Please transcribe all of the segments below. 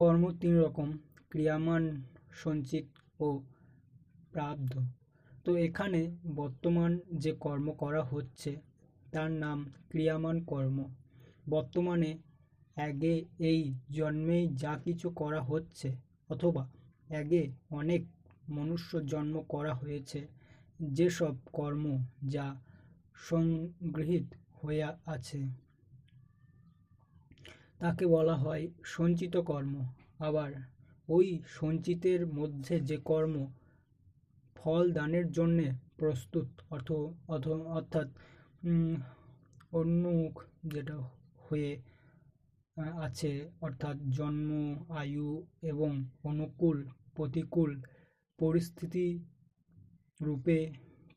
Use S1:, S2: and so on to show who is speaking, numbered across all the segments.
S1: কর্ম তিন রকম, ক্রিয়ামান, সঞ্চিত ও প্রারব্ধ তো এখানে বর্তমান যে কর্ম করা হচ্ছে, তার নাম ক্রিয়ামান কর্ম। বর্তমানে আগে এই জন্মেই যা কিছু করা হচ্ছে, অথবা আগে অনেক মনুষ্য জন্ম করা হয়েছে, যেসব কর্ম যা সংগৃহীত হয়ে আছে। তাকে বলা হয় সঞ্চিত কর্ম। আবার ওই সঞ্চিতের মধ্যে যে কর্ম ফল দানের জন্যে প্রস্তুত, অর্থ অথ অর্থাৎ উন্মুখ যেটা হয়ে আছে, অর্থাৎ জন্ম, আয়ু এবং অনুকূল, প্রতিকূল পরিস্থিতি রূপে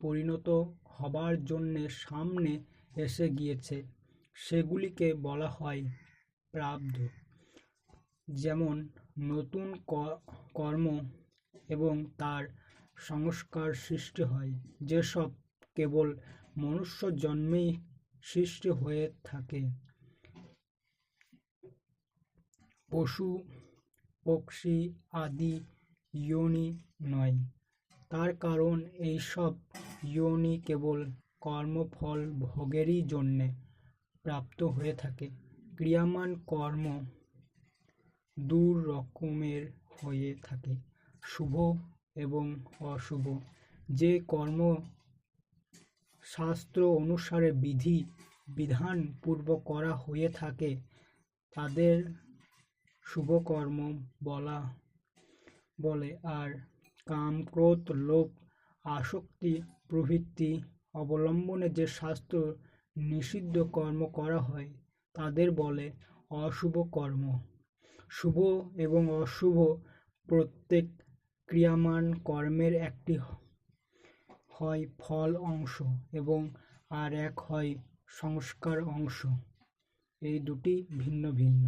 S1: পরিণত হবার জন্যে সামনে এসে গিয়েছে। সেগুলিকে বলা হয় প্রারব্ধ যেমন নতুন কর্ম এবং তার সংস্কার সৃষ্টি হয়। যেসব কেবল মনুষ্য জন্মেই সৃষ্টি হয়ে থাকে। পশু, পক্ষী আদি যোনি নয়। তার কারণ এইসব ইয়নি কেবল কর্মফল ভোগেরই জন্যে প্রাপ্ত হয়ে থাকে। ক্রিয়ামান কর্ম দু রকমের হয়ে থাকে, শুভ এবং অশুভ। যে কর্ম শাস্ত্র অনুসারে বিধি, বিধান পূর্বক করা হয়ে থাকে, তাদের শুভকর্ম বলা বলে। আর কাম, ক্রোধ, লোভ, আসক্তি প্রভৃতি অবলম্বনে যে শাস্ত্র নিষিদ্ধ কর্ম করা হয় তাদের বলে, অশুভ কর্ম, শুভ এবং অশুভ প্রত্যেক ক্রিয়ামান কর্মের একটি হয় ফল অংশ এবং আর এক হয় সংস্কার অংশ। এই দুটি ভিন্ন ভিন্ন।